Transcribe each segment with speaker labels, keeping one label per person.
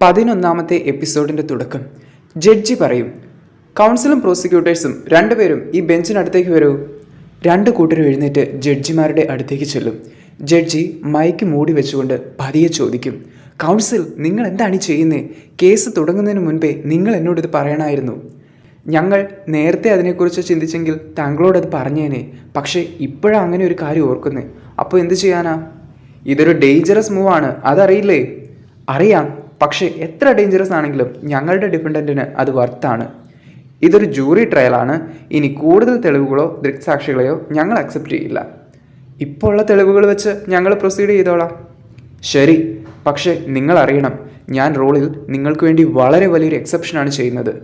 Speaker 1: പതിനൊന്നാമത്തെ എപ്പിസോഡിന്റെ തുടക്കം. ജഡ്ജി പറയും കൗൺസിലും പ്രോസിക്യൂട്ടേഴ്സും രണ്ടുപേരും ഈ ബെഞ്ചിനടുത്തേക്ക് വരൂ. രണ്ട് കൂട്ടരും എഴുന്നേറ്റ് ജഡ്ജിമാരുടെ അടുത്തേക്ക് ചെല്ലും. ജഡ്ജി മൈക്ക് മൂടി വെച്ചുകൊണ്ട് പതിയെ ചോദിക്കും കൗൺസിൽ നിങ്ങൾ എന്താണ് ചെയ്യുന്നത് കേസ് തുടങ്ങുന്നതിന് മുൻപേ നിങ്ങൾ എന്നോട് ഇത് പറയണമായിരുന്നു ഞങ്ങൾ നേരത്തെ അതിനെക്കുറിച്ച് ചിന്തിച്ചെങ്കിൽ താങ്കളോട് അത് പറഞ്ഞേനെ പക്ഷേ ഇപ്പോഴാണ് അങ്ങനെ ഒരു കാര്യം ഓർക്കുന്നത് അപ്പോൾ എന്ത് ചെയ്യാനാ? ഇതൊരു ഡേഞ്ചറസ് മൂവാണ് അതറിയില്ലേ? അറിയാം പക്ഷേ എത്ര ഡേഞ്ചറസ് ആണെങ്കിലും ഞങ്ങളുടെ ഡിപ്പെൻഡന്റിന് അത് വർത്താണ് ഇതൊരു ജൂറി ട്രയലാണ് ഇനി കൂടുതൽ തെളിവുകളോ ദൃക്സാക്ഷികളെയോ ഞങ്ങൾ അക്സെപ്റ്റ് ചെയ്യില്ല. ഇപ്പോൾ ഉള്ള തെളിവുകൾ വെച്ച് ഞങ്ങൾ പ്രൊസീഡ് ചെയ്തോളാം. ശരി പക്ഷേ നിങ്ങൾ അറിയണം ഞാൻ റോളിൽ നിങ്ങൾക്ക് വേണ്ടി വളരെ വലിയൊരു എക്സെപ്ഷനാണ് ചെയ്യുന്നത്.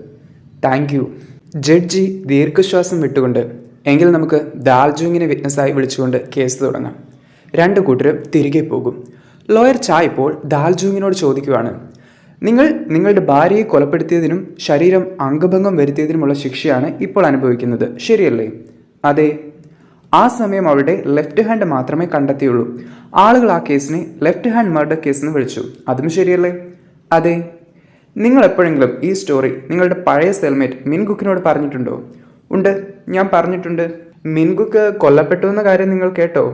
Speaker 1: താങ്ക് യു ജഡ്ജി ദീർഘശ്വാസം വിട്ടുകൊണ്ട് എങ്കിൽ നമുക്ക് ദാൽജുങ്ങിനെ വിറ്റ്നസ്സായി വിളിച്ചുകൊണ്ട് കേസ് തുടങ്ങാം. രണ്ട് കൂട്ടരും തിരികെ പോകും. ലോയർ ചാ ഇപ്പോൾ ദാൽജൂങ്ങിനോട് ചോദിക്കുവാണ്. നിങ്ങൾ നിങ്ങളുടെ ഭാര്യയെ കൊലപ്പെടുത്തിയതിനും ശരീരം അംഗഭംഗം വരുത്തിയതിനുമുള്ള ശിക്ഷയാണ് ഇപ്പോൾ അനുഭവിക്കുന്നത്. ശരിയല്ലേ? അതെ. ആ സമയം അവളുടെ ലെഫ്റ്റ് ഹാൻഡ് മാത്രമേ കണ്ടെത്തിയുള്ളൂ. ആളുകൾ ആ കേസിനെ ലെഫ്റ്റ് ഹാൻഡ് മർഡർ കേസ് എന്ന് വിളിച്ചു. അതും ശരിയല്ലേ? അതെ. നിങ്ങൾ എപ്പോഴെങ്കിലും ഈ സ്റ്റോറി നിങ്ങളുടെ പഴയ സെൽമേറ്റ് മിൻകുക്കിനോട് പറഞ്ഞിട്ടുണ്ടോ? ഉണ്ട്. ഞാൻ പറഞ്ഞിട്ടുണ്ട്. മിൻകുക്ക് കൊല്ലപ്പെട്ടു എന്ന കാര്യം നിങ്ങൾ കേട്ടോ?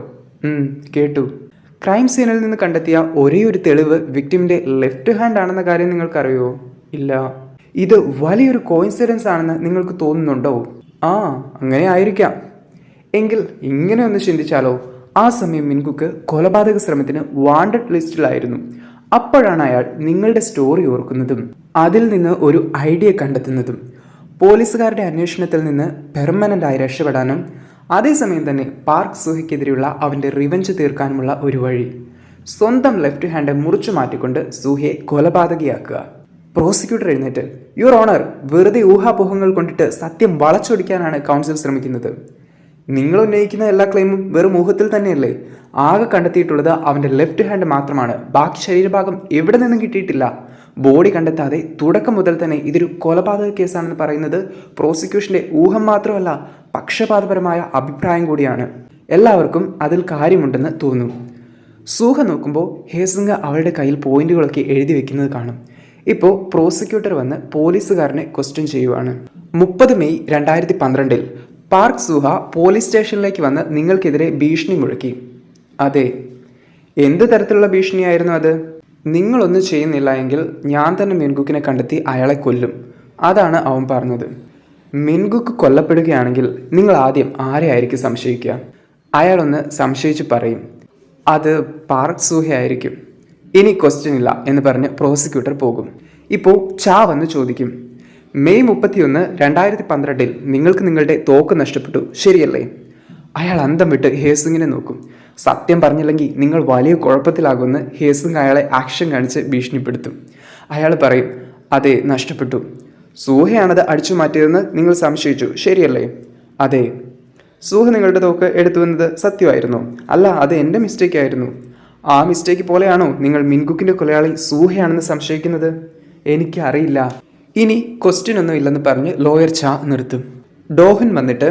Speaker 1: കേട്ടു. ക്രൈം സീനിൽ നിന്ന് കണ്ടെത്തിയ ഒരേ ഒരു തെളിവ് വിക്ടിമിന്റെ ലെഫ്റ്റ് ഹാൻഡ് ആണെന്ന കാര്യം നിങ്ങൾക്കറിയോ? ഇല്ല. ഇത് വലിയൊരു കോയിൻസിഡൻസ് ആണെന്ന് നിങ്ങൾക്ക് തോന്നുന്നുണ്ടോ? ആ അങ്ങനെ ആയിരിക്കാം. എങ്കിൽ ഇങ്ങനെ ഒന്ന് ചിന്തിച്ചാലോ ആ സമയം മിൻകുക്ക് കൊലപാതക ശ്രമത്തിന് വാണ്ടഡ് ലിസ്റ്റിലായിരുന്നു അപ്പോഴാണ് അയാൾ നിങ്ങളുടെ സ്റ്റോറി ഓർക്കുന്നതും അതിൽ നിന്ന് ഒരു ഐഡിയ കണ്ടെത്തുന്നതും. പോലീസുകാരുടെ അന്വേഷണത്തിൽ നിന്ന് പെർമനന്റായി രക്ഷപ്പെടാനും അതേസമയം തന്നെ പാർക്ക് സുഹയ്ക്കെതിരെയുള്ള അവന്റെ റിവഞ്ച് തീർക്കാനുമുള്ള ഒരു വഴി. സ്വന്തം ലെഫ്റ്റ് ഹാൻഡ് മുറിച്ചു മാറ്റിക്കൊണ്ട് സൂഹയെ കൊലപാതകയാക്കുക. പ്രോസിക്യൂട്ടർ എഴുന്നേറ്റ് യുവർ ഓണർ വെറുതെ ഊഹാപോഹങ്ങൾ കൊണ്ടിട്ട് സത്യം വളച്ചൊടിക്കാനാണ് കൗൺസിൽ ശ്രമിക്കുന്നത്. നിങ്ങൾ ഉന്നയിക്കുന്ന എല്ലാ ക്ലെയിമും വെറും ഊഹത്തിൽ തന്നെയല്ലേ? ആകെ കണ്ടെത്തിയിട്ടുള്ളത് അവന്റെ ലെഫ്റ്റ് ഹാൻഡ് മാത്രമാണ്. ബാക്കി ശരീരഭാഗം എവിടെ നിന്നും കിട്ടിയിട്ടില്ല? ബോഡി കണ്ടെത്താതെ തുടക്കം മുതൽ തന്നെ ഇതൊരു കൊലപാതക കേസാണെന്ന് പറയുന്നത് പ്രോസിക്യൂഷന്റെ ഊഹം മാത്രമല്ല പക്ഷപാതപരമായ അഭിപ്രായം കൂടിയാണ്. എല്ലാവർക്കും അതിൽ കാര്യമുണ്ടെന്ന് തോന്നുന്നു. സൂഹ നോക്കുമ്പോൾ ഹേസിംഗ അവളുടെ കയ്യിൽ പോയിന്റുകളൊക്കെ എഴുതി വെക്കുന്നത് കാണും. ഇപ്പോൾ പ്രോസിക്യൂട്ടർ വന്ന് പോലീസുകാരനെ ക്വസ്റ്റ്യൻ ചെയ്യുവാണ്. മുപ്പത് മെയ് രണ്ടായിരത്തി പന്ത്രണ്ടിൽ പാർക്ക് സുഹ പോലീസ് സ്റ്റേഷനിലേക്ക് വന്ന് നിങ്ങൾക്കെതിരെ ഭീഷണി മുഴക്കി. അതെ എന്ത് തരത്തിലുള്ള ഭീഷണിയായിരുന്നു അത്? നിങ്ങളൊന്നും ചെയ്യുന്നില്ല എങ്കിൽ ഞാൻ തന്നെ മിൻകുക്കിനെ കണ്ടെത്തി അയാളെ കൊല്ലും. അതാണ് അവൻ പറഞ്ഞത്. മിൻകുക്ക് കൊല്ലപ്പെടുകയാണെങ്കിൽ നിങ്ങൾ ആദ്യം ആരെയായിരിക്കും സംശയിക്കുക? അയാളൊന്ന് സംശയിച്ച് പറയും. അത് പാർക്ക് സൂഹയായിരിക്കും. ഇനി ക്വസ്റ്റ്യൻ ഇല്ല എന്ന് പറഞ്ഞ് പ്രോസിക്യൂട്ടർ പോകും. ഇപ്പോൾ ചാ വന്ന് ചോദിക്കും. മെയ് മുപ്പത്തിയൊന്ന് രണ്ടായിരത്തി പന്ത്രണ്ടിൽ നിങ്ങൾക്ക് നിങ്ങളുടെ തോക്ക് നഷ്ടപ്പെട്ടു. ശരിയല്ലേ? അയാൾ അന്തം വിട്ട് ഹേസിങ്ങിനെ നോക്കും. സത്യം പറഞ്ഞില്ലെങ്കിൽ നിങ്ങൾ വലിയ കുഴപ്പത്തിലാകുമെന്ന് ഹേസിങ് അയാളെ ആക്ഷൻ കാണിച്ച് ഭീഷണിപ്പെടുത്തും. അയാൾ പറയും അതെ നഷ്ടപ്പെട്ടു. സൂഹയാണത് അടിച്ചു മാറ്റിയതെന്ന് നിങ്ങൾ സംശയിച്ചു. ശരിയല്ലേ? അതെ. സൂഹ നിങ്ങളുടെ തോക്ക് എടുത്തു വന്നത് സത്യമായിരുന്നു. അല്ല അത് എന്റെ മിസ്റ്റേക്ക് ആയിരുന്നു. ആ മിസ്റ്റേക്ക് പോലെയാണോ നിങ്ങൾ മിൻകുക്കിന്റെ കൊലയാളി സൂഹയാണെന്ന് സംശയിക്കുന്നത്? എനിക്ക് അറിയില്ല ഇനി ക്വസ്റ്റ്യൻ ഒന്നും ഇല്ലെന്ന് പറഞ്ഞ് ലോയർ ചാ നിർത്തും. ഡോഹൻ വന്നിട്ട്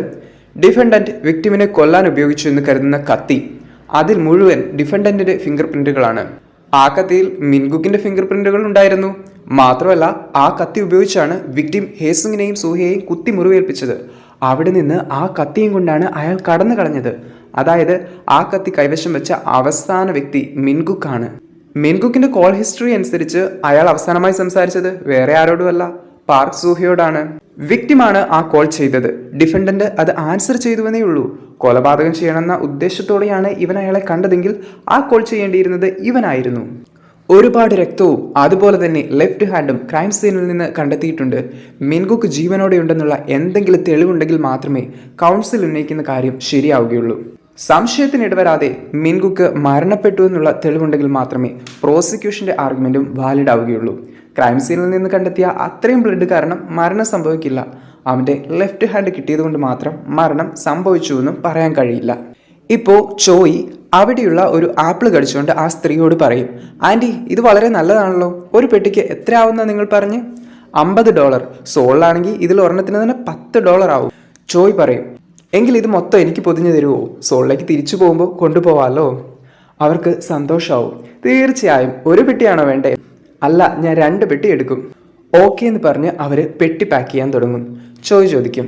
Speaker 1: ഡിഫൻഡന്റ് വിക്ടിമിനെ കൊല്ലാൻ ഉപയോഗിച്ചു എന്ന് കരുതുന്ന കത്തി അതിൽ മുഴുവൻ ഡിഫൻഡന്റിന്റെ ഫിംഗർ പ്രിന്റുകളാണ് ആ കത്തിയിൽ മിൻഗുക്കിന്റെ ഫിംഗർ പ്രിന്റുകൾ ഉണ്ടായിരുന്നു. മാത്രമല്ല ആ കത്തി ഉപയോഗിച്ചാണ് വിക്ടിം ഹേസുങ്ങിനെയും സൂഹയെയും കുത്തി മുറിവേൽപ്പിച്ചത്. അവിടെ നിന്ന് ആ കത്തിയും കൊണ്ടാണ് അയാൾ കടന്നു കളഞ്ഞത് അതായത് ആ കത്തി കൈവശം വെച്ച അവസാന വ്യക്തി മിൻകുക്കാണ്. മിൻകുക്കിന്റെ കോൾ ഹിസ്റ്ററി അനുസരിച്ച് അയാൾ അവസാനമായി സംസാരിച്ചത് വേറെ ആരോടുമല്ല പാർക്ക് സൂഹയോടാണ്. വിക്ടിമാണ് ആ കോൾ ചെയ്തത്. ഡിഫൻഡന്റ് അത് ആൻസർ ചെയ്തുവെന്നേ ഉള്ളൂ. കൊലപാതകം ചെയ്യണമെന്ന ഉദ്ദേശത്തോടെയാണ് ഇവൻ അയാളെ കണ്ടതെങ്കിൽ ആ കോൾ ചെയ്യേണ്ടിയിരുന്നത് ഇവനായിരുന്നു. ഒരുപാട് രക്തവും അതുപോലെ തന്നെ ലെഫ്റ്റ് ഹാൻഡും ക്രൈം സീനിൽ നിന്ന് കണ്ടെത്തിയിട്ടുണ്ട്. മിൻകുക്ക് ജീവനോടെയുണ്ടെന്നുള്ള എന്തെങ്കിലും തെളിവുണ്ടെങ്കിൽ മാത്രമേ കൗൺസിൽ ഉന്നയിക്കുന്ന കാര്യം ശരിയാവുകയുള്ളൂ. സംശയത്തിന് ഇടവരാതെ മിൻകുക്ക് മരണപ്പെട്ടു എന്നുള്ള തെളിവുണ്ടെങ്കിൽ മാത്രമേ പ്രോസിക്യൂഷന്റെ ആർഗ്യുമെന്റും വാലിഡ് ആവുകയുള്ളൂ. ക്രൈം സീനിൽ നിന്ന് കണ്ടെത്തിയ അത്രയും ബ്ലഡ് കാരണം മരണം സംഭവിക്കില്ല. അവന്റെ ലെഫ്റ്റ് ഹാൻഡ് കിട്ടിയതുകൊണ്ട് മാത്രം മരണം സംഭവിച്ചു എന്നും പറയാൻ കഴിയില്ല. ഇപ്പോൾ ചോയി അവിടെയുള്ള ഒരു ആപ്പിൾ കടിച്ചുകൊണ്ട് ആ സ്ത്രീയോട് പറയും ആന്റി ഇത് വളരെ നല്ലതാണല്ലോ. ഒരു പെട്ടിക്ക് എത്ര ആവുന്ന നിങ്ങൾ പറഞ്ഞ്? അമ്പത് ഡോളർ. സോളിലാണെങ്കിൽ ഇതിൽ ഒരെണ്ണത്തിന് തന്നെ പത്ത് ഡോളർ ആവും ചോയ് പറയും എങ്കിൽ ഇത് മൊത്തം എനിക്ക് പൊതിഞ്ഞു തരുമോ സോളിലേക്ക് തിരിച്ചു പോകുമ്പോൾ കൊണ്ടുപോവാമല്ലോ അവർക്ക് സന്തോഷമാവും തീർച്ചയായും ഒരു പെട്ടിയാണോ വേണ്ടേ? അല്ല ഞാൻ രണ്ട് പെട്ടി എടുക്കും. ഓക്കെ എന്ന് പറഞ്ഞ് അവർ പെട്ടി പാക്ക് ചെയ്യാൻ തുടങ്ങും. ചോയ് ചോദിക്കും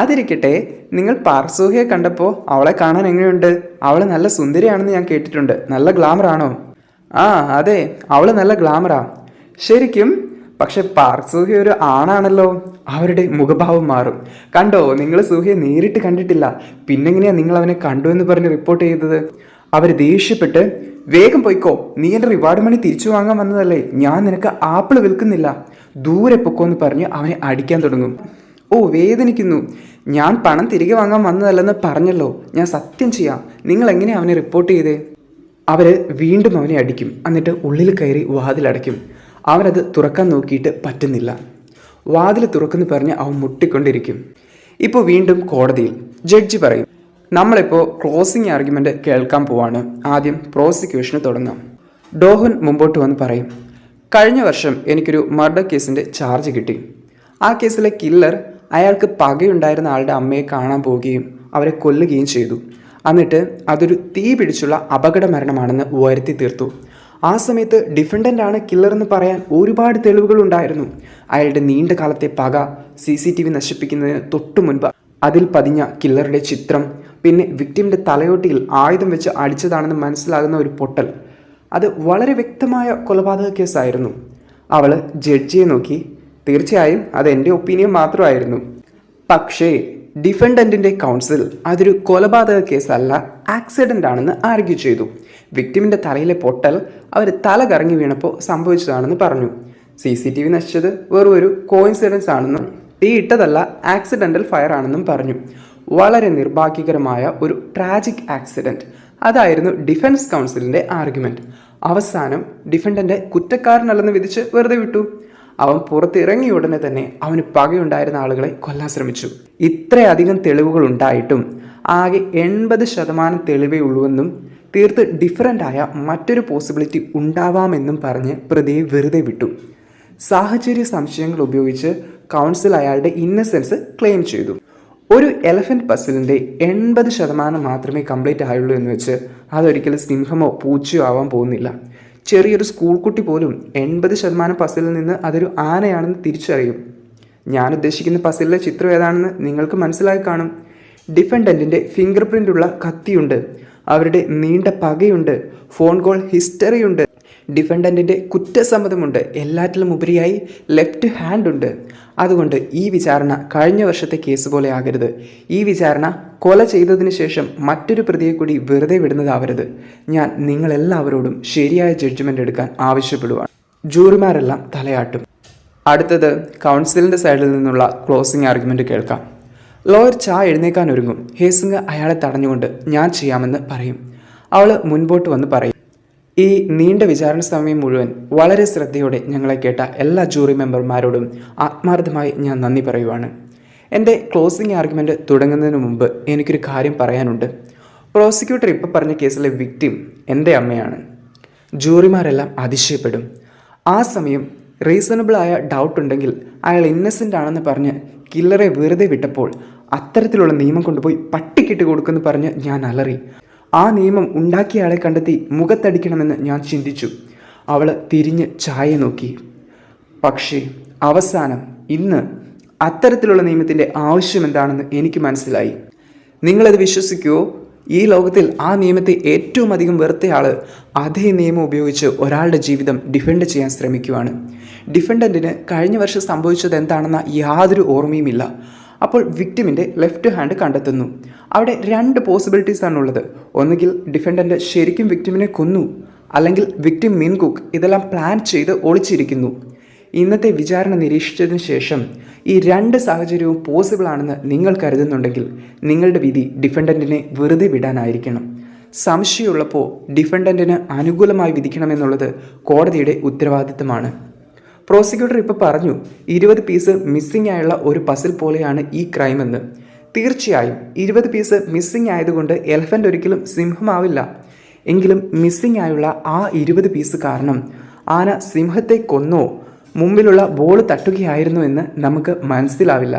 Speaker 1: അതിരിക്കട്ടെ നിങ്ങൾ പാർസൂഹയെ കണ്ടപ്പോൾ അവളെ കാണാൻ എങ്ങനെയുണ്ട്? അവൾ നല്ല സുന്ദരിയാണെന്ന് ഞാൻ കേട്ടിട്ടുണ്ട്. നല്ല ഗ്ലാമറാണോ ആ അതെ അവൾ നല്ല ഗ്ലാമറാ ശരിക്കും പക്ഷെ പാർക്ക് സൂഹി ഒരു ആണാണല്ലോ. അവരുടെ മുഖഭാവം മാറും. കണ്ടോ നിങ്ങൾ സൂഹിയെ നേരിട്ട് കണ്ടിട്ടില്ല. പിന്നെങ്ങനെയാണ് നിങ്ങൾ അവനെ കണ്ടു എന്ന് പറഞ്ഞ് റിപ്പോർട്ട് ചെയ്തത്? അവർ ദേഷ്യപ്പെട്ട് വേഗം പോയിക്കോ നീ എന്റെ റിവാർഡ് മണി തിരിച്ചു വാങ്ങാൻ വന്നതല്ലേ? ഞാൻ നിനക്ക് ആപ്പിൾ വിൽക്കുന്നില്ല. ദൂരെ പൊക്കോ എന്ന് പറഞ്ഞ് അവനെ അടിക്കാൻ തുടങ്ങും. ഓ വേദനിക്കുന്നു. ഞാൻ പണം തിരികെ വാങ്ങാൻ വന്നതല്ലെന്ന് പറഞ്ഞല്ലോ. ഞാൻ സത്യം ചെയ്യാം. നിങ്ങൾ എങ്ങനെയാണ് അവനെ റിപ്പോർട്ട് ചെയ്തേ? അവർ വീണ്ടും അവനെ അടിക്കും. എന്നിട്ട് ഉള്ളിൽ കയറി വാതിലടയ്ക്കും. അവനത് തുറക്കാൻ നോക്കിയിട്ട് പറ്റുന്നില്ല. വാതിൽ തുറക്കുന്നു പറഞ്ഞ് അവൻ മുട്ടിക്കൊണ്ടിരിക്കും. ഇപ്പോൾ വീണ്ടും കോടതിയിൽ ജഡ്ജി പറയും നമ്മളിപ്പോൾ ക്ലോസിംഗ് ആർഗ്യുമെന്റ് കേൾക്കാൻ പോവാണ്. ആദ്യം പ്രോസിക്യൂഷന് തുടങ്ങാം. ഡോഹൻ മുമ്പോട്ട് വന്ന് പറയും കഴിഞ്ഞ വർഷം എനിക്കൊരു മർഡർ കേസിന്റെ ചാർജ് കിട്ടി. ആ കേസിലെ കില്ലർ അയാൾക്ക് പകയുണ്ടായിരുന്ന ആളുടെ അമ്മയെ കാണാൻ പോവുകയും അവരെ കൊല്ലുകയും ചെയ്തു. എന്നിട്ട് അതൊരു തീ പിടിച്ചുള്ള അപകട മരണമാണെന്ന് വരുത്തി തീർത്തു. ആ സമയത്ത് ഡിഫൻഡന്റ് ആണ് കില്ലർ എന്ന് പറയാൻ ഒരുപാട് തെളിവുകൾ ഉണ്ടായിരുന്നു അയാളുടെ നീണ്ട കാലത്തെ പക സി സി ടി വി നശിപ്പിക്കുന്നതിന് തൊട്ടു മുൻപ് അതിൽ പതിഞ്ഞ കില്ലറുടെ ചിത്രം പിന്നെ വിക്ടിമിന്റെ തലയോട്ടിയിൽ ആയുധം വെച്ച് അടിച്ചതാണെന്ന് മനസ്സിലാകുന്ന ഒരു പൊട്ടൽ. അത് വളരെ വ്യക്തമായ കൊലപാതക കേസായിരുന്നു. അവൾ ജഡ്ജിയെ നോക്കി തീർച്ചയായും അത് എന്റെ ഒപ്പീനിയൻ മാത്രമായിരുന്നു. പക്ഷേ ഡിഫൻഡന്റിന്റെ കൗൺസിൽ അതൊരു കൊലപാതക കേസല്ല ആക്സിഡന്റ് ആണെന്ന് ആർഗ്യൂ ചെയ്തു. വിക്ടിമിന്റെ തലയിലെ പൊട്ടൽ അവർ തല കറങ്ങി വീണപ്പോൾ സംഭവിച്ചതാണെന്ന് പറഞ്ഞു. സി സി ടി വി നശിച്ചത് വെറും ഒരു കോയിൻസിഡൻസ് ആണെന്നും തീ ഇട്ടതല്ല ആക്സിഡന്റൽ ഫയർ ആണെന്നും പറഞ്ഞു. വളരെ നിർഭാഗ്യകരമായ ഒരു ട്രാജിക് ആക്സിഡന്റ് അതായിരുന്നു ഡിഫൻസ് കൗൺസിലിന്റെ ആർഗ്യുമെന്റ് അവസാനം ഡിഫൻഡന്റെ കുറ്റക്കാരനല്ലെന്ന് വിധിച്ച് വെറുതെ വിട്ടു. അവൻ പുറത്തിറങ്ങിയ ഉടനെ തന്നെ അവന് പകയുണ്ടായിരുന്ന ആളുകളെ കൊല്ലാൻ ശ്രമിച്ചു. ഇത്രയധികം തെളിവുകൾ ഉണ്ടായിട്ടും ആകെ എൺപത് ശതമാനം തെളിവേ ഉള്ളൂവെന്നും തീർത്ത് ഡിഫറന്റായ മറ്റൊരു പോസിബിലിറ്റി ഉണ്ടാവാമെന്നും പറഞ്ഞ് പ്രതിയെ വെറുതെ വിട്ടു. സാഹചര്യ സംശയങ്ങൾ ഉപയോഗിച്ച് കൗൺസിൽ അയാളുടെ ഇന്നസെൻസ് ക്ലെയിം ചെയ്തു. ഒരു എലഫന്റ് പസിലിന്റെ എൺപത് ശതമാനം മാത്രമേ കംപ്ലീറ്റ് ആയുള്ളൂ എന്ന് വെച്ച് അതൊരിക്കലും സിംഹമോ പൂച്ചയോ ആവാൻ പോകുന്നില്ല. ചെറിയൊരു സ്കൂൾ കുട്ടി പോലും എൺപത് ശതമാനം പസിലിൽ നിന്ന് അതൊരു ആനയാണെന്ന് തിരിച്ചറിയും. ഞാൻ ഉദ്ദേശിക്കുന്ന പസിലിലെ ചിത്രം ഏതാണെന്ന് നിങ്ങൾക്ക് മനസ്സിലായി കാണും. ഡിഫൻഡന്റിന്റെ ഫിംഗർ പ്രിന്റുള്ള കത്തിയുണ്ട്. അവരുടെ നീണ്ട പകയുണ്ട്. ഫോൺ കോൾ ഹിസ്റ്ററിയുണ്ട്. ഡിഫൻഡന്റിന്റെ കുറ്റസമ്മതമുണ്ട്. എല്ലാറ്റിലും ഉപരിയായി ലെഫ്റ്റ് ഹാൻഡ് ഉണ്ട് അതുകൊണ്ട് ഈ വിചാരണ കഴിഞ്ഞ വർഷത്തെ കേസ് പോലെ ആകരുത്. ഈ വിചാരണ കൊല ചെയ്തതിന് ശേഷം മറ്റൊരു പ്രതിയെ കൂടി വെറുതെ വിടുന്നതാവരുത്. ഞാൻ നിങ്ങളെല്ലാവരോടും ശരിയായ ജഡ്ജ്മെന്റ് എടുക്കാൻ ആവശ്യപ്പെടുവാണ്. ജൂറിമാരെല്ലാം തലയാട്ടും. അടുത്തത് കൗൺസിലിന്റെ സൈഡിൽ നിന്നുള്ള ക്ലോസിംഗ് ആർഗ്യുമെന്റ് കേൾക്കാം. ലോയർ ചാ എഴുന്നേക്കാൻ ഒരുങ്ങും. ഹേസിംഗ് അയാളെ തടഞ്ഞുകൊണ്ട് ഞാൻ ചെയ്യാമെന്ന് പറയും. അവൾ മുൻപോട്ട് വന്ന് പറയും. ഈ നീണ്ട വിചാരണ സമയം മുഴുവൻ വളരെ ശ്രദ്ധയോടെ ഞങ്ങളെ കേട്ട എല്ലാ ജൂറി മെമ്പർമാരോടും ആത്മാർത്ഥമായി ഞാൻ നന്ദി പറയുവാണ്. എന്റെ ക്ലോസിംഗ് ആർഗ്യുമെന്റ് തുടങ്ങുന്നതിന് മുമ്പ് എനിക്കൊരു കാര്യം പറയാനുണ്ട്. പ്രോസിക്യൂട്ടർ ഇപ്പോൾ പറഞ്ഞ കേസിലെ വിക്ടിം എന്റെ അമ്മയാണ്. ജൂറിമാരെല്ലാം അതിശയപ്പെടും. ആ സമയം റീസണബിളായ ഡൗട്ട് ഉണ്ടെങ്കിൽ അയാൾ ഇന്നസെന്റ് ആണെന്ന് പറഞ്ഞ് കില്ലറെ വെറുതെ വിട്ടപ്പോൾ അത്തരത്തിലുള്ള നിയമം കൊണ്ടുപോയി പട്ടിക്കിട്ട് കൊടുക്കുമെന്ന് പറഞ്ഞ് ഞാൻ അലറി. ആ നിയമം ഉണ്ടാക്കിയ ആളെ കണ്ടെത്തി മുഖത്തടിക്കണമെന്ന് ഞാൻ ചിന്തിച്ചു. അവൾ തിരിഞ്ഞ് ചായ നോക്കി. പക്ഷേ അവസാനം ഇന്ന് അത്തരത്തിലുള്ള നിയമത്തിന്റെ ആവശ്യം എന്താണെന്ന് എനിക്ക് മനസ്സിലായി. നിങ്ങളത് വിശ്വസിക്കുമോ ഈ ലോകത്തിൽ ആ നിയമത്തെ ഏറ്റവും അധികം വെറുത്തയാൾ അതേ നിയമം ഉപയോഗിച്ച് ഒരാളുടെ ജീവിതം ഡിഫെൻഡ് ചെയ്യാൻ ശ്രമിക്കുവാണ്. ഡിഫെൻഡന്റിന് കഴിഞ്ഞ വർഷം സംഭവിച്ചത് എന്താണെന്ന യാതൊരു ഓർമ്മയുമില്ല. അപ്പോൾ വിക്ടിമിന്റെ ലെഫ്റ്റ് ഹാൻഡ് കണ്ടെത്തുന്നു. അവിടെ രണ്ട് പോസിബിലിറ്റീസ് ആണുള്ളത്. ഒന്നുകിൽ ഡിഫൻഡന്റ് ശരിക്കും വിക്ടിമിനെ കൊന്നു അല്ലെങ്കിൽ വിക്ടിം മിൻകുക്ക് ഇതെല്ലാം പ്ലാൻ ചെയ്ത് ഒളിച്ചിരിക്കുന്നു. ഇന്നത്തെ വിചാരണ നിരീക്ഷിച്ചതിന് ശേഷം ഈ രണ്ട് സാഹചര്യവും പോസിബിൾ ആണെന്ന് നിങ്ങൾ കരുതുന്നുണ്ടെങ്കിൽ നിങ്ങളുടെ വിധി ഡിഫൻഡന്റിനെ വെറുതെ വിടാനായിരിക്കണം. സംശയമുള്ളപ്പോൾ ഡിഫൻഡന്റിന് അനുകൂലമായി വിധിക്കണമെന്നുള്ളത് കോടതിയുടെ ഉത്തരവാദിത്തമാണ്. പ്രോസിക്യൂട്ടർ ഇപ്പോൾ പറഞ്ഞു ഇരുപത് പീസ് മിസ്സിംഗ് ആയുള്ള ഒരു പസിൽ പോലെയാണ് ഈ ക്രൈം എന്ന്. തീർച്ചയായും ഇരുപത് പീസ് മിസ്സിംഗ് ആയതുകൊണ്ട് എലഫന്റ് ഒരിക്കലും സിംഹമാവില്ല. എങ്കിലും മിസ്സിംഗ് ആയുള്ള ആ ഇരുപത് പീസ് കാരണം ആന സിംഹത്തെ കൊന്നോ മുമ്പിലുള്ള ബോൾ തട്ടുകയായിരുന്നു എന്ന് നമുക്ക് മനസ്സിലാവില്ല.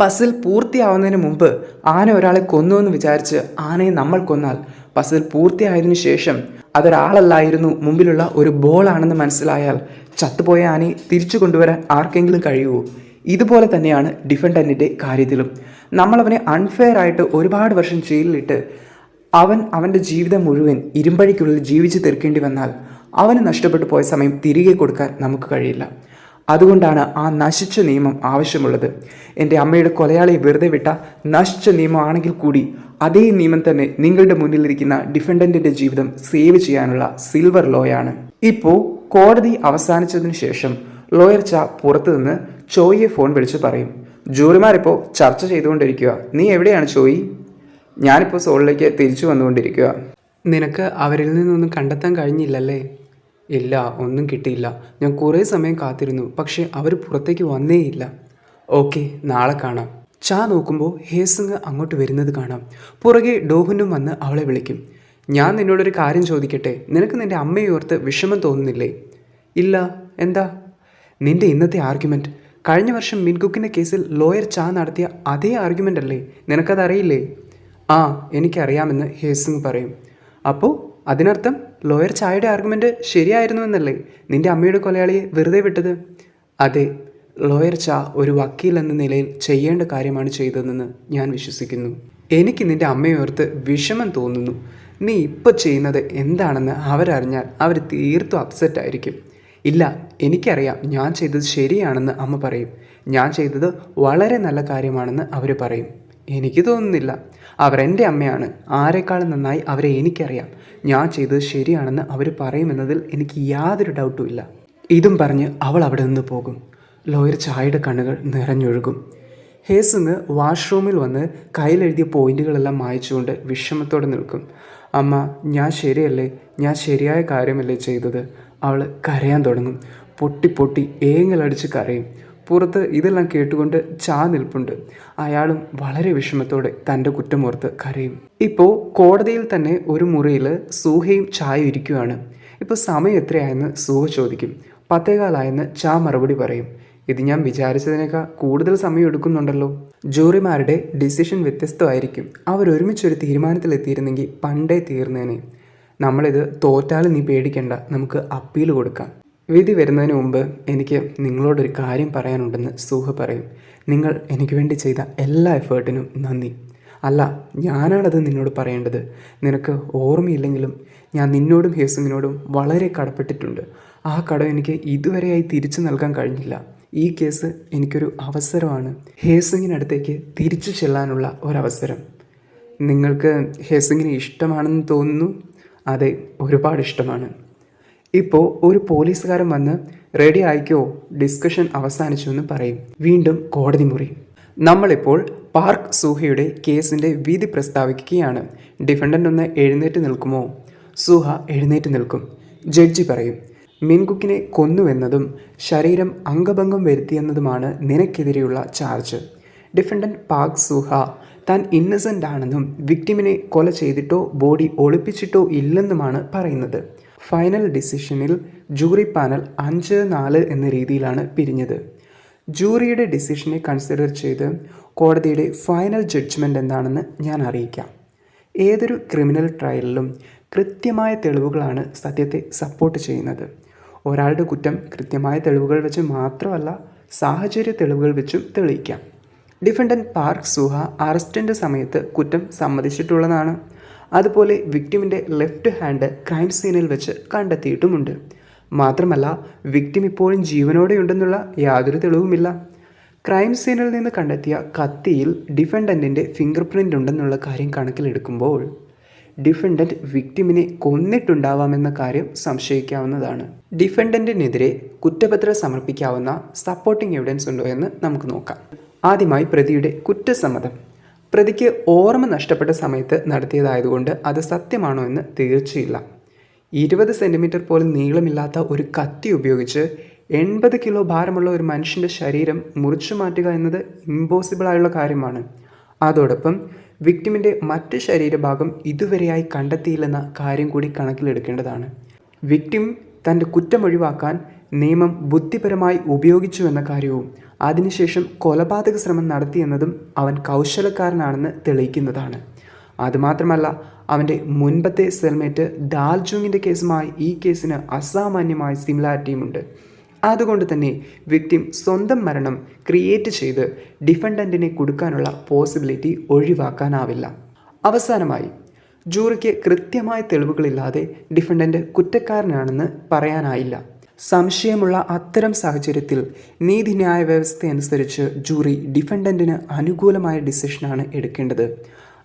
Speaker 1: പസിൽ പൂർത്തിയാവുന്നതിന് മുമ്പ് ആന ഒരാളെ കൊന്നു എന്ന് വിചാരിച്ച് ആനയെ നമ്മൾ കൊന്നാൽ പസിൽ പൂർത്തിയായതിനു ശേഷം അതൊരാളല്ലായിരുന്നു മുമ്പിലുള്ള ഒരു ബോളാണെന്ന് മനസ്സിലായാൽ ചത്തുപോയ ആനയെ തിരിച്ചു കൊണ്ടുവരാൻ ആർക്കെങ്കിലും കഴിയുമോ ഇതുപോലെ തന്നെയാണ് ഡിഫൻഡന്റിന്റെ കാര്യത്തിലും. നമ്മളവനെ അൺഫെയർ ആയിട്ട് ഒരുപാട് വർഷം ജയിലിലിട്ട് അവൻ അവന്റെ ജീവിതം മുഴുവൻ ഇരുമ്പഴിക്കുള്ളിൽ ജീവിച്ചു തീർക്കേണ്ടി വന്നാൽ അവന് നഷ്ടപ്പെട്ടു പോയ സമയം തിരികെ കൊടുക്കാൻ നമുക്ക് കഴിയില്ല. അതുകൊണ്ടാണ് ആ നശിച്ച നിയമം ആവശ്യമുള്ളത്. എന്റെ അമ്മയുടെ കൊലയാളി വെറുതെ വിട്ട നശിച്ച നിയമമാണെങ്കിൽ കൂടി അതേ നിയമം തന്നെ നിങ്ങളുടെ മുന്നിലിരിക്കുന്ന ഡിഫൻഡന്റിന്റെ ജീവിതം സേവ് ചെയ്യാനുള്ള സിൽവർ ലോയാണ്. ഇപ്പോൾ കോടതി അവസാനിച്ചതിന് ശേഷം ലോയർ ച പുറത്തു നിന്ന് ചോയിയെ ഫോൺ വിളിച്ച് പറയും. ജൂറിമാരിപ്പോൾ ചർച്ച ചെയ്തുകൊണ്ടിരിക്കുക നീ എവിടെയാണ് ചോയി? ഞാനിപ്പോൾ സോളിലേക്ക് തിരിച്ചു വന്നുകൊണ്ടിരിക്കുക നിനക്ക് അവരിൽ നിന്നൊന്നും കണ്ടെത്താൻ കഴിഞ്ഞില്ലല്ലേ? ഇല്ല ഒന്നും കിട്ടിയില്ല. ഞാൻ കുറേ സമയം കാത്തിരുന്നു പക്ഷേ അവർ പുറത്തേക്ക് വന്നേയില്ല. ഓക്കെ നാളെ കാണാം. ചാ നോക്കുമ്പോൾ ഹേസങ് അങ്ങോട്ട് വരുന്നത് കാണാം. പുറകെ ഡോഹുനും വന്ന് അവളെ വിളിക്കും. ഞാൻ നിന്നോടൊരു കാര്യം ചോദിക്കട്ടെ? നിനക്ക് നിന്റെ അമ്മയെ ഓർത്ത് വിഷമം തോന്നുന്നില്ലേ? ഇല്ല എന്താ? നിന്റെ ഇന്നത്തെ ആർഗ്യുമെന്റ് കഴിഞ്ഞ വർഷം മിൻകുക്കിന്റെ കേസിൽ ലോയർ ചാ നടത്തിയ അതേ ആർഗ്യുമെന്റ് അല്ലേ? നിനക്കതറിയില്ലേ? ആ എനിക്കറിയാമെന്ന് ഹേസിങ് പറയും. അപ്പോൾ അതിനർത്ഥം ലോയർ ചായയുടെ ആർഗ്യുമെന്റ് ശരിയായിരുന്നുവെന്നല്ലേ നിന്റെ അമ്മയുടെ കൊലയാളിയെ വെറുതെ വിട്ടത്? അതെ ലോയർ ചാ ഒരു വക്കീൽ എന്ന നിലയിൽ ചെയ്യേണ്ട കാര്യമാണ് ചെയ്തതെന്ന് ഞാൻ വിശ്വസിക്കുന്നു. എനിക്ക് നിന്റെ അമ്മയോർത്ത് വിഷമം തോന്നുന്നു. നീ ഇപ്പോൾ ചെയ്യുന്നത് എന്താണെന്ന് അവരറിഞ്ഞാൽ അവർ തീർത്തും അപ്സെറ്റ് ആയിരിക്കും. ഇല്ല എനിക്കറിയാം ഞാൻ ചെയ്തത് ശരിയാണെന്ന് അമ്മ പറയും. ഞാൻ ചെയ്തത് വളരെ നല്ല കാര്യമാണെന്ന് അവർ പറയും. എനിക്ക് തോന്നുന്നില്ല. അവർ എന്റെ അമ്മയാണ്. ആരെക്കാളും നന്നായി അവരെ എനിക്കറിയാം. ഞാൻ ചെയ്തത് ശരിയാണെന്ന് അവർ പറയുമെന്നതിൽ എനിക്ക് യാതൊരു ഡൗട്ടും ഇല്ല. ഇതും പറഞ്ഞ് അവൾ അവിടെ നിന്ന് പോകും. ലോയർ ചായയുടെ കണ്ണുകൾ നിറഞ്ഞൊഴുകും. ഹേസിങ് വാഷ്റൂമിൽ വന്ന് കയ്യിലെഴുതിയ പോയിന്റുകളെല്ലാം മായച്ചുകൊണ്ട് വിഷമത്തോടെ നിൽക്കും. അമ്മ ഞാൻ ശരിയല്ലേ? ഞാൻ ശരിയായ കാര്യമല്ലേ ചെയ്തത്? അവൾ കരയാൻ തുടങ്ങും. പൊട്ടി പൊട്ടി ഏങ്ങലടിച്ച് കരയും. പുറത്ത് ഇതെല്ലാം കേട്ടുകൊണ്ട് ചാ നിൽപ്പുണ്ട്. അയാളും വളരെ വിഷമത്തോടെ തന്റെ കുറ്റമോർത്ത് കരയും. ഇപ്പോൾ കോടതിയിൽ തന്നെ ഒരു മുറിയിൽ സൂഹയും ചായ ഇരിക്കുകയാണ് ഇപ്പോൾ സമയം എത്രയായെന്ന് സൂഹ ചോദിക്കും. പത്തേകാലായെന്ന് ചാ മറുപടി പറയും. ഇത് ഞാൻ വിചാരിച്ചതിനേക്കാൾ കൂടുതൽ സമയം എടുക്കുന്നുണ്ടല്ലോ. ജൂറിമാരുടെ ഡിസിഷൻ വ്യത്യസ്തമായിരിക്കും. അവരൊരുമിച്ചൊരു തീരുമാനത്തിലെത്തിയിരുന്നെങ്കിൽ പണ്ടേ തീർന്നേനെ. നമ്മളിത് തോറ്റാലും നീ പേടിക്കണ്ട. നമുക്ക് അപ്പീൽ കൊടുക്കാം. വിധി വരുന്നതിന് മുമ്പ് എനിക്ക് നിങ്ങളോടൊരു കാര്യം പറയാനുണ്ടെന്ന് സൂഹ പറയും. നിങ്ങൾ എനിക്ക് വേണ്ടി ചെയ്ത എല്ലാ എഫേർട്ടിനും നന്ദി. അല്ല ഞാനാണത് നിന്നോട് പറയേണ്ടത്. നിനക്ക് ഓർമ്മയില്ലെങ്കിലും ഞാൻ നിന്നോടും ഹേസുങ്ങിനോടും വളരെ കടപ്പെട്ടിട്ടുണ്ട്. ആ കടം എനിക്ക് ഇതുവരെയായി തിരിച്ചു നൽകാൻ കഴിഞ്ഞില്ല. ഈ കേസ് എനിക്കൊരു അവസരമാണ് ഹേസുങ്ങിനടുത്തേക്ക് തിരിച്ചു ചെല്ലാനുള്ള ഒരവസരം. നിങ്ങൾക്ക് ഹേസുങ്ങിനെ ഇഷ്ടമാണെന്ന് തോന്നുന്നു? അതെ ഒരുപാട് ഇഷ്ടമാണ്. ഇപ്പോൾ ഒരു പോലീസുകാരൻ വന്ന് റെഡി ആയിക്കോ ഡിസ്കഷൻ അവസാനിച്ചു എന്ന് പറയും. വീണ്ടും കോടതി മുറി. നമ്മളിപ്പോൾ പാർക്ക് സൂഹയുടെ കേസിന്റെ വിധി പ്രസ്താവിക്കുകയാണ്. ഡിഫൻഡന്റ് ഒന്ന് എഴുന്നേറ്റ് നിൽക്കുമോ? സൂഹ എഴുന്നേറ്റ് നിൽക്കും. ജഡ്ജി പറയും മിൻകുക്കിനെ കൊന്നുവെന്നതും ശരീരം അംഗഭംഗം വരുത്തിയെന്നതുമാണ് നിനക്കെതിരെയുള്ള ചാർജ്. ഡിഫൻഡന്റ് പാക് സുഹ താൻ ഇന്നസെന്റ് ആണെന്നും വിക്ടിമിനെ കൊല ചെയ്തിട്ടോ ബോഡി ഒളിപ്പിച്ചിട്ടോ ഇല്ലെന്നുമാണ് പറയുന്നത്. ഫൈനൽ ഡിസിഷനിൽ ജൂറി പാനൽ അഞ്ച് നാല് എന്ന രീതിയിലാണ് പിരിഞ്ഞത്. ജൂറിയുടെ ഡിസിഷനെ കൺസിഡർ ചെയ്ത് കോടതിയുടെ ഫൈനൽ ജഡ്ജ്മെന്റ് എന്താണെന്ന് ഞാൻ അറിയിക്കാം. ഏതൊരു ക്രിമിനൽ ട്രയലിലും കൃത്യമായ തെളിവുകളാണ് സത്യത്തെ സപ്പോർട്ട് ചെയ്യുന്നത്. ഒരാളുടെ കുറ്റം കൃത്യമായ തെളിവുകൾ വെച്ച് മാത്രമല്ല സാഹചര്യ തെളിവുകൾ വെച്ചും തെളിയിക്കാം. ഡിഫൻഡന്റ് പാർക്ക് സുഹ അറസ്റ്റിന്റെ സമയത്ത് കുറ്റം സമ്മതിച്ചിട്ടുള്ളതാണ്. അതുപോലെ വിക്ടിമിന്റെ ലെഫ്റ്റ് ഹാൻഡ് ക്രൈം സീനിൽ വെച്ച് കണ്ടെത്തിയിട്ടുമുണ്ട്. മാത്രമല്ല വിക്ടിം ഇപ്പോഴും ജീവനോടെയുണ്ടെന്നുള്ള യാതൊരു തെളിവുമില്ല. ക്രൈം സീനിൽ നിന്ന് കണ്ടെത്തിയ കത്തിയിൽ ഡിഫൻഡന്റിന്റെ ഫിംഗർ പ്രിന്റ് ഉണ്ടെന്നുള്ള കാര്യം കണക്കിലെടുക്കുമ്പോൾ ഡിഫൻഡന്റ് വിക്ടിമിനെ കൊന്നിട്ടുണ്ടാവാമെന്ന കാര്യം സംശയിക്കാവുന്നതാണ്. ഡിഫൻഡന്റിനെതിരെ കുറ്റപത്രം സമർപ്പിക്കാവുന്ന സപ്പോർട്ടിംഗ് എവിഡൻസ് ഉണ്ടോ എന്ന് നമുക്ക് നോക്കാം. ആദ്യമായി പ്രതിയുടെ കുറ്റസമ്മതം. പ്രതിക്ക് ഓർമ്മ നഷ്ടപ്പെട്ട സമയത്ത് നടത്തിയതായതുകൊണ്ട് അത് സത്യമാണോ എന്ന് തീർച്ചയില്ല. ഇരുപത് സെന്റിമീറ്റർ പോലും നീളമില്ലാത്ത ഒരു കത്തി ഉപയോഗിച്ച് എൺപത് കിലോ ഭാരമുള്ള ഒരു മനുഷ്യന്റെ ശരീരം മുറിച്ചു മാറ്റുക എന്നത് ഇമ്പോസിബിളായുള്ള കാര്യമാണ്. അതോടൊപ്പം വിക്ടിമിന്റെ മറ്റ് ശരീരഭാഗം ഇതുവരെയായി കണ്ടെത്തിയില്ലെന്ന കാര്യം കൂടി കണക്കിലെടുക്കേണ്ടതാണ്. വിക്ടിം തന്റെ കുറ്റം ഒഴിവാക്കാൻ നിയമം ബുദ്ധിപരമായി ഉപയോഗിച്ചു എന്ന കാര്യവും അതിനുശേഷം കൊലപാതക ശ്രമം നടത്തിയെന്നതും അവൻ കൗശലക്കാരനാണെന്ന് തെളിയിക്കുന്നതാണ്. അതുമാത്രമല്ല അവന്റെ മുൻപത്തെ സെൽമേറ്റ് ഡാൽജുങ്ങിന്റെ കേസുമായി ഈ കേസിന് അസാമാന്യമായ സിമിലാരിറ്റിയുമുണ്ട് അതുകൊണ്ട് തന്നെ വിക്ടിം സ്വന്തം മരണം ക്രിയേറ്റ് ചെയ്ത് ഡിഫൻഡന്റിനെ കൊടുക്കാനുള്ള പോസിബിലിറ്റി ഒഴിവാക്കാനാവില്ല. അവസാനമായി ജൂറിക്ക് കൃത്യമായ തെളിവുകളില്ലാതെ ഡിഫൻഡന്റ് കുറ്റക്കാരനാണെന്ന് പറയാനായില്ല. സംശയമുള്ള അത്തരം സാഹചര്യത്തിൽ നീതിന്യായ വ്യവസ്ഥ അനുസരിച്ച് ജൂറി ഡിഫൻഡന്റിന് അനുകൂലമായ ഡിസിഷനാണ് എടുക്കേണ്ടത്.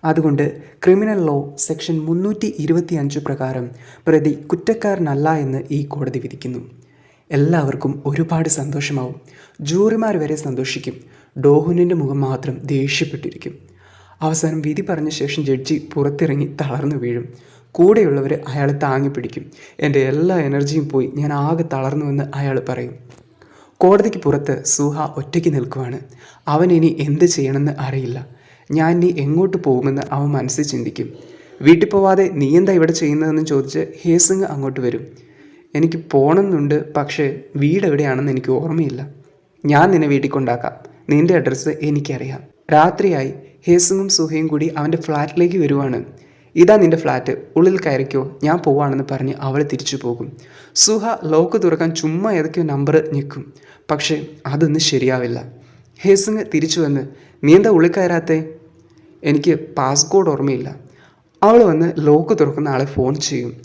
Speaker 1: അതുകൊണ്ട് ക്രിമിനൽ ലോ സെക്ഷൻ മുന്നൂറ്റി ഇരുപത്തി അഞ്ച് പ്രകാരം പ്രതി കുറ്റക്കാരനല്ല എന്ന് ഈ കോടതി വിധിക്കുന്നു. എല്ലാവർക്കും ഒരുപാട് സന്തോഷമാവും. ജൂറിമാർ വരെ സന്തോഷിക്കും. ഡോഹുനിന്റെ മുഖം മാത്രം ദേഷ്യപ്പെട്ടിരിക്കും. അവസാനം വിധി പറഞ്ഞ ശേഷം ജഡ്ജി പുറത്തിറങ്ങി തളർന്നു വീഴും. കൂടെയുള്ളവർ അയാളെ താങ്ങി പിടിക്കും. എന്റെ എല്ലാ എനർജിയും പോയി ഞാൻ ആകെ തളർന്നുവെന്ന് അയാൾ പറയും. കോടതിക്ക് പുറത്ത് സുഹ ഒറ്റയ്ക്ക് നിൽക്കുവാണ്. അവൻ ഇനി എന്ത് ചെയ്യണമെന്ന് അറിയില്ല. ഞാൻ ഇനി എങ്ങോട്ട് പോകുമെന്ന് അവൻ മനസ്സിൽ ചിന്തിക്കും. വീട്ടിൽ പോവാതെ നീ എന്താ ഇവിടെ ചെയ്യുന്നതെന്ന് ചോദിച്ച് ഹേസിങ് അങ്ങോട്ട് വരും. എനിക്ക് പോകണമെന്നുണ്ട് പക്ഷേ വീട് എവിടെയാണെന്ന് എനിക്ക് ഓർമ്മയില്ല. ഞാൻ നിന്നെ വീട്ടിൽ കൊണ്ടാക്കാം. നിന്റെ അഡ്രസ്സ് എനിക്കറിയാം. രാത്രിയായി. ഹേസുങ്ങും സുഹയും കൂടി അവന്റെ ഫ്ലാറ്റിലേക്ക് വരുവാണ്. ഇതാ നിന്റെ ഫ്ലാറ്റ്. ഉള്ളിൽ കയറിക്കോ. ഞാൻ പോവാണെന്ന് പറഞ്ഞ് അവൾ തിരിച്ചു പോകും. സുഹ ലോക്ക് തുറക്കാൻ ചുമ്മാ ഏതൊക്കെയോ നമ്പർ ഞെക്കും. പക്ഷേ അതൊന്നും ശരിയാവില്ല. ഹേസുങ് തിരിച്ചു വന്ന് നീ എന്താ ഉള്ളിൽ കയറാത്തേ? എനിക്ക് പാസ്കോഡ് ഓർമ്മയില്ല. അവൾ വന്ന് ലോക്ക് തുറക്കുന്ന ആളെ ഫോൺ ചെയ്യും.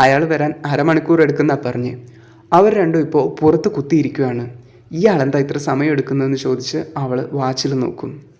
Speaker 1: അയാൾ വരാൻ അരമണിക്കൂർ എടുക്കുന്ന പറഞ്ഞ്. അവർ രണ്ടും ഇപ്പോൾ പുറത്ത് കുത്തിയിരിക്കുകയാണ് ഇയാളെന്താ ഇത്ര സമയം എടുക്കുന്നതെന്ന് ചോദിച്ച് അവൾ വാച്ചിൽ നോക്കും.